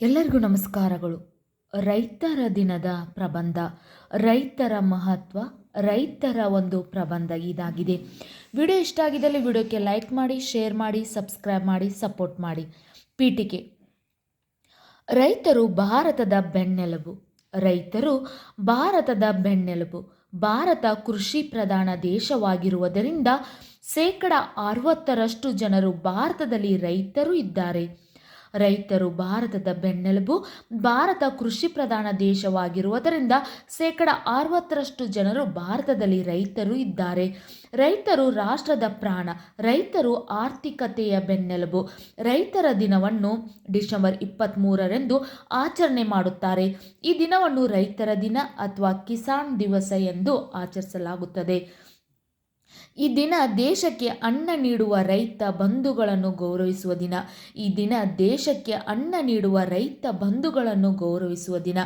ಎಲ್ಲರಿಗೂ ನಮಸ್ಕಾರಗಳು. ರೈತರ ದಿನದ ಪ್ರಬಂಧ, ರೈತರ ಮಹತ್ವ, ರೈತರ ಒಂದು ಪ್ರಬಂಧ ಇದಾಗಿದೆ. ವಿಡಿಯೋ ಇಷ್ಟ ಆಗಿದ್ದಲ್ಲಿ ವಿಡಿಯೋಕ್ಕೆ ಲೈಕ್ ಮಾಡಿ, ಶೇರ್ ಮಾಡಿ, ಸಬ್ಸ್ಕ್ರೈಬ್ ಮಾಡಿ, ಸಪೋರ್ಟ್ ಮಾಡಿ. ಪೀಠಿಕೆ. ರೈತರು ಭಾರತದ ಬೆನ್ನೆಲುಬು. ರೈತರು ಭಾರತದ ಬೆನ್ನೆಲುಬು. ಭಾರತ ಕೃಷಿ ಪ್ರಧಾನ ದೇಶವಾಗಿರುವುದರಿಂದ ಶೇಕಡ ಅರವತ್ತರಷ್ಟು ಜನರು ಭಾರತದಲ್ಲಿ ರೈತರು ಇದ್ದಾರೆ. ರೈತರು ಭಾರತದ ಬೆನ್ನೆಲುಬು, ಭಾರತ ಕೃಷಿ ಪ್ರಧಾನ ದೇಶವಾಗಿರುವುದರಿಂದ ಶೇಕಡ ಅರವತ್ತರಷ್ಟು ಜನರು ಭಾರತದಲ್ಲಿ ರೈತರು ಇದ್ದಾರೆ. ರೈತರು ರಾಷ್ಟ್ರದ ಪ್ರಾಣ, ರೈತರು ಆರ್ಥಿಕತೆಯ ಬೆನ್ನೆಲುಬು. ರೈತರ ದಿನವನ್ನು ಡಿಸೆಂಬರ್ ಇಪ್ಪತ್ತ್ಮೂರರಂದು ಆಚರಣೆ ಮಾಡುತ್ತಾರೆ. ಈ ದಿನವನ್ನು ರೈತರ ದಿನ ಅಥವಾ ಕಿಸಾನ್ ದಿವಸ ಎಂದು ಆಚರಿಸಲಾಗುತ್ತದೆ. ಈ ದಿನ ದೇಶಕ್ಕೆ ಅನ್ನ ನೀಡುವ ರೈತ ಬಂಧುಗಳನ್ನು ಗೌರವಿಸುವ ದಿನ. ಈ ದಿನ ದೇಶಕ್ಕೆ ಅನ್ನ ನೀಡುವ ರೈತ ಬಂಧುಗಳನ್ನು ಗೌರವಿಸುವ ದಿನ.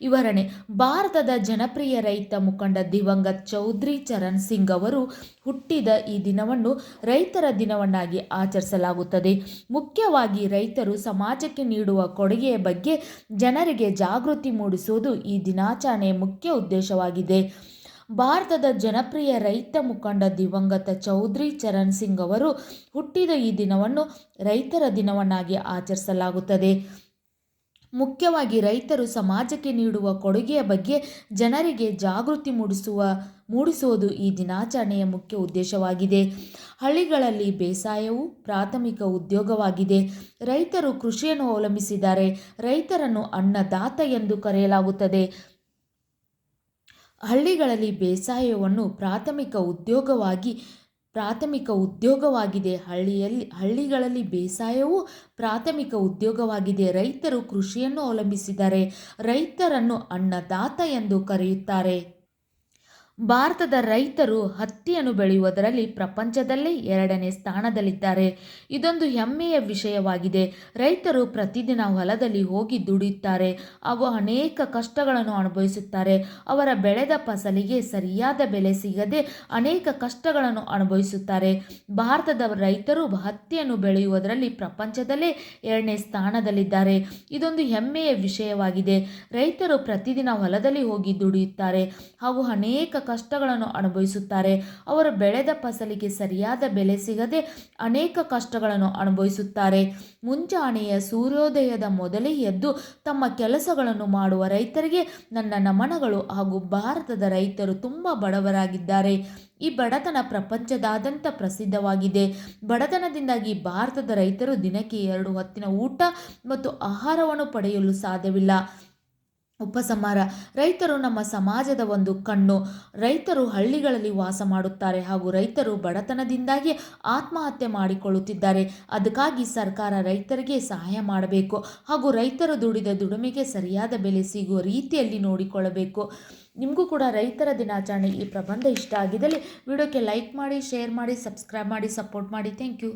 ವಿವರಣೆ, ಭಾರತದ ಜನಪ್ರಿಯ ರೈತ ಮುಖಂಡ ದಿವಂಗತ್ ಚೌಧರಿ ಚರಣ್ ಸಿಂಗ್ ಅವರು ಹುಟ್ಟಿದ ಈ ದಿನವನ್ನು ರೈತರ ದಿನವನ್ನಾಗಿ ಆಚರಿಸಲಾಗುತ್ತದೆ. ಮುಖ್ಯವಾಗಿ ರೈತರು ಸಮಾಜಕ್ಕೆ ನೀಡುವ ಕೊಡುಗೆಯ ಬಗ್ಗೆ ಜನರಿಗೆ ಜಾಗೃತಿ ಮೂಡಿಸುವುದು ಈ ದಿನಾಚರಣೆಯ ಮುಖ್ಯ ಉದ್ದೇಶವಾಗಿದೆ. ಭಾರತದ ಜನಪ್ರಿಯ ರೈತ ಮುಖಂಡ ದಿವಂಗತ ಚೌಧರಿ ಚರಣ್ ಸಿಂಗ್ ಅವರು ಹುಟ್ಟಿದ ಈ ದಿನವನ್ನು ರೈತರ ದಿನವನ್ನಾಗಿ ಆಚರಿಸಲಾಗುತ್ತದೆ. ಮುಖ್ಯವಾಗಿ ರೈತರು ಸಮಾಜಕ್ಕೆ ನೀಡುವ ಕೊಡುಗೆಯ ಬಗ್ಗೆ ಜನರಿಗೆ ಜಾಗೃತಿ ಮೂಡಿಸುವ, ಮೂಡಿಸುವುದು ಈ ದಿನಾಚರಣೆಯ ಮುಖ್ಯ ಉದ್ದೇಶವಾಗಿದೆ. ಹಳ್ಳಿಗಳಲ್ಲಿ ಬೇಸಾಯವು ಪ್ರಾಥಮಿಕ ಉದ್ಯೋಗವಾಗಿದೆ. ರೈತರು ಕೃಷಿಯನ್ನು ಅವಲಂಬಿಸಿದ್ದಾರೆ. ರೈತರನ್ನು ಅನ್ನದಾತ ಎಂದು ಕರೆಯಲಾಗುತ್ತದೆ. ಹಳ್ಳಿಗಳಲ್ಲಿ ಬೇಸಾಯವನ್ನು ಪ್ರಾಥಮಿಕ ಉದ್ಯೋಗವಾಗಿ, ಪ್ರಾಥಮಿಕ ಉದ್ಯೋಗವಾಗಿದೆ. ಹಳ್ಳಿಯಲ್ಲಿ, ಹಳ್ಳಿಗಳಲ್ಲಿ ಬೇಸಾಯವು ಪ್ರಾಥಮಿಕ ಉದ್ಯೋಗವಾಗಿದೆ. ರೈತರು ಕೃಷಿಯನ್ನು ಅವಲಂಬಿಸಿದ್ದಾರೆ. ರೈತರನ್ನು ಅನ್ನದಾತ ಎಂದು ಕರೆಯುತ್ತಾರೆ. ಭಾರತದ ರೈತರು ಹತ್ತಿಯನ್ನು ಬೆಳೆಯುವುದರಲ್ಲಿ ಪ್ರಪಂಚದಲ್ಲೇ ಎರಡನೇ ಸ್ಥಾನದಲ್ಲಿದ್ದಾರೆ. ಇದೊಂದು ಹೆಮ್ಮೆಯ ವಿಷಯವಾಗಿದೆ. ರೈತರು ಪ್ರತಿದಿನ ಹೊಲದಲ್ಲಿ ಹೋಗಿ ದುಡಿಯುತ್ತಾರೆ. ಹಾಗೂ ಅನೇಕ ಕಷ್ಟಗಳನ್ನು ಅನುಭವಿಸುತ್ತಾರೆ. ಅವರ ಬೆಳೆದ ಫಸಲಿಗೆ ಸರಿಯಾದ ಬೆಲೆ ಸಿಗದೆ ಅನೇಕ ಕಷ್ಟಗಳನ್ನು ಅನುಭವಿಸುತ್ತಾರೆ. ಭಾರತದ ರೈತರು ಹತ್ತಿಯನ್ನು ಬೆಳೆಯುವುದರಲ್ಲಿ ಪ್ರಪಂಚದಲ್ಲೇ ಎರಡನೇ ಸ್ಥಾನದಲ್ಲಿದ್ದಾರೆ. ಇದೊಂದು ಹೆಮ್ಮೆಯ ವಿಷಯವಾಗಿದೆ. ರೈತರು ಪ್ರತಿದಿನ ಹೊಲದಲ್ಲಿ ಹೋಗಿ ದುಡಿಯುತ್ತಾರೆ. ಹಾಗೂ ಅನೇಕ ಕಷ್ಟಗಳನ್ನು ಅನುಭವಿಸುತ್ತಾರೆ. ಅವರು ಬೆಳೆದ ಫಸಲಿಗೆ ಸರಿಯಾದ ಬೆಲೆ ಸಿಗದೆ ಅನೇಕ ಕಷ್ಟಗಳನ್ನು ಅನುಭವಿಸುತ್ತಾರೆ. ಮುಂಜಾನೆಯ ಸೂರ್ಯೋದಯದ ಮೊದಲೇ ಎದ್ದು ತಮ್ಮ ಕೆಲಸಗಳನ್ನು ಮಾಡುವ ರೈತರಿಗೆ ನನ್ನ ನಮನಗಳು ಹಾಗೂ ಭಾರತದ ರೈತರು ತುಂಬ ಬಡವರಾಗಿದ್ದಾರೆ. ಈ ಬಡತನ ಪ್ರಪಂಚದಾದ್ಯಂತ ಪ್ರಸಿದ್ಧವಾಗಿದೆ. ಬಡತನದಿಂದಾಗಿ ಭಾರತದ ರೈತರು ದಿನಕ್ಕೆ ಎರಡು ಹೊತ್ತಿನ ಊಟ ಮತ್ತು ಆಹಾರವನ್ನು ಪಡೆಯಲು ಸಾಧ್ಯವಿಲ್ಲ. ಉಪಸಂಹಾರ. ರೈತರು ನಮ್ಮ ಸಮಾಜದ ಒಂದು ಕಣ್ಣು. ರೈತರು ಹಳ್ಳಿಗಳಲ್ಲಿ ವಾಸ ಮಾಡುತ್ತಾರೆ ಹಾಗೂ ರೈತರು ಬಡತನದಿಂದಾಗಿ ಆತ್ಮಹತ್ಯೆ ಮಾಡಿಕೊಳ್ಳುತ್ತಿದ್ದಾರೆ. ಅದಕ್ಕಾಗಿ ಸರ್ಕಾರ ರೈತರಿಗೆ ಸಹಾಯ ಮಾಡಬೇಕು ಹಾಗೂ ರೈತರು ದುಡಿದ ದುಡಿಮೆಗೆ ಸರಿಯಾದ ಬೆಲೆ ಸಿಗುವ ರೀತಿಯಲ್ಲಿ ನೋಡಿಕೊಳ್ಳಬೇಕು. ನಿಮಗೂ ಕೂಡ ರೈತರ ದಿನಾಚರಣೆ ಈ ಪ್ರಬಂಧ ಇಷ್ಟ ಆಗಿದ್ದಲ್ಲಿ ವಿಡಿಯೋಕ್ಕೆ ಲೈಕ್ ಮಾಡಿ, ಶೇರ್ ಮಾಡಿ, ಸಬ್ಸ್ಕ್ರೈಬ್ ಮಾಡಿ, ಸಪೋರ್ಟ್ ಮಾಡಿ. Thank you.